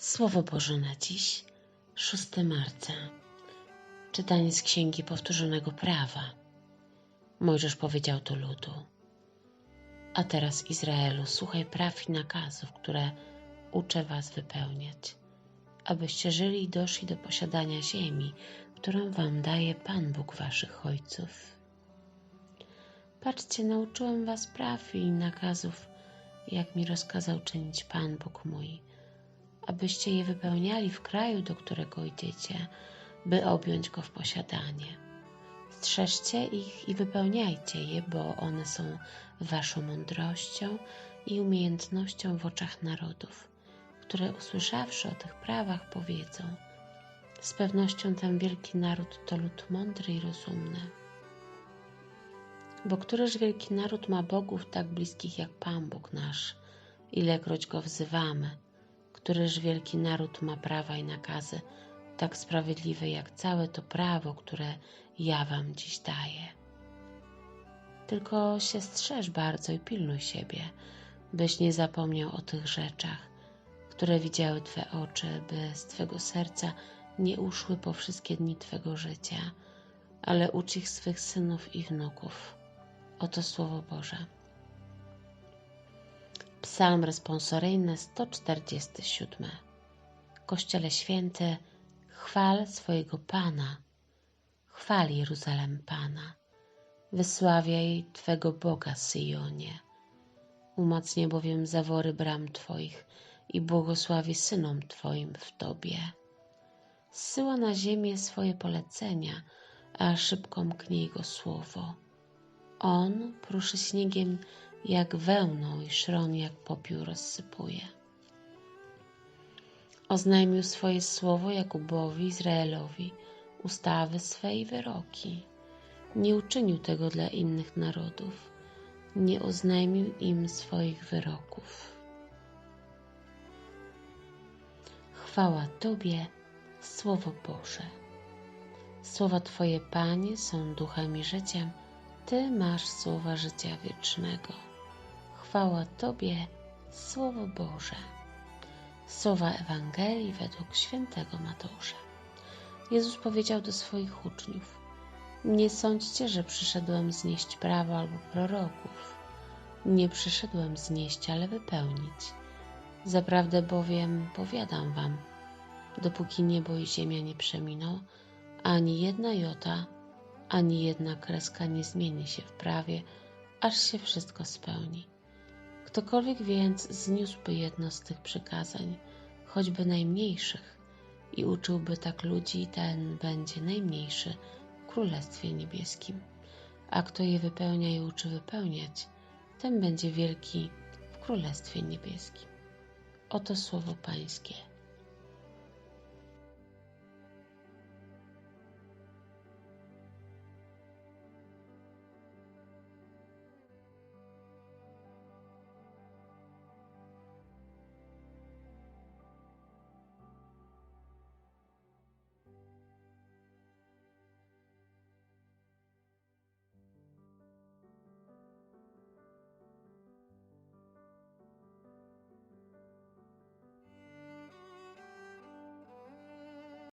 Słowo Boże na dziś, 6 marca. Czytanie z Księgi Powtórzonego Prawa. Mojżesz powiedział do ludu. A teraz, Izraelu, słuchaj praw i nakazów, które uczę was wypełniać, abyście żyli i doszli do posiadania ziemi, którą wam daje Pan Bóg waszych ojców. Patrzcie, nauczyłem was praw i nakazów, jak mi rozkazał czynić Pan Bóg mój abyście je wypełniali w kraju, do którego idziecie, by objąć go w posiadanie. Strzeżcie ich i wypełniajcie je, bo one są waszą mądrością i umiejętnością w oczach narodów, które usłyszawszy o tych prawach powiedzą: Z pewnością ten wielki naród to lud mądry i rozumny. Bo któryż wielki naród ma bogów tak bliskich jak Pan Bóg nasz, ilekroć go wzywamy? Któryż wielki naród ma prawa i nakazy, tak sprawiedliwe jak całe to prawo, które ja wam dziś daję. Tylko się strzeż bardzo i pilnuj siebie, byś nie zapomniał o tych rzeczach, które widziały Twe oczy, by z Twego serca nie uszły po wszystkie dni Twego życia, ale ucz ich swych synów i wnuków. Oto Słowo Boże. Psalm responsoryjny 147. Kościele święty, chwal swojego Pana, chwal Jeruzalem Pana, wysławiaj Twego Boga Syjonie. Umacnie bowiem zawory bram Twoich i błogosławi synom Twoim w Tobie. Zsyła na ziemię swoje polecenia, a szybko mknie Jego słowo. On pruszy śniegiem jak wełną i szron jak popiół rozsypuje. Oznajmił swoje słowo Jakubowi, Izraelowi, ustawy swe i wyroki. Nie uczynił tego dla innych narodów, nie oznajmił im swoich wyroków. Chwała Tobie, Słowo Boże. Słowa Twoje, Panie, są duchem i życiem. Ty masz słowa życia wiecznego. Chwała Tobie, Słowo Boże. Słowa Ewangelii według świętego Mateusza. Jezus powiedział do swoich uczniów: Nie sądźcie, że przyszedłem znieść prawo albo proroków. Nie przyszedłem znieść, ale wypełnić. Zaprawdę bowiem powiadam wam, dopóki niebo i ziemia nie przeminą, ani jedna jota, ani jedna kreska nie zmieni się w prawie, aż się wszystko spełni. Ktokolwiek więc zniósłby jedno z tych przykazań, choćby najmniejszych, i uczyłby tak ludzi, ten będzie najmniejszy w Królestwie Niebieskim. A kto je wypełnia i uczy wypełniać, ten będzie wielki w Królestwie Niebieskim. Oto słowo Pańskie.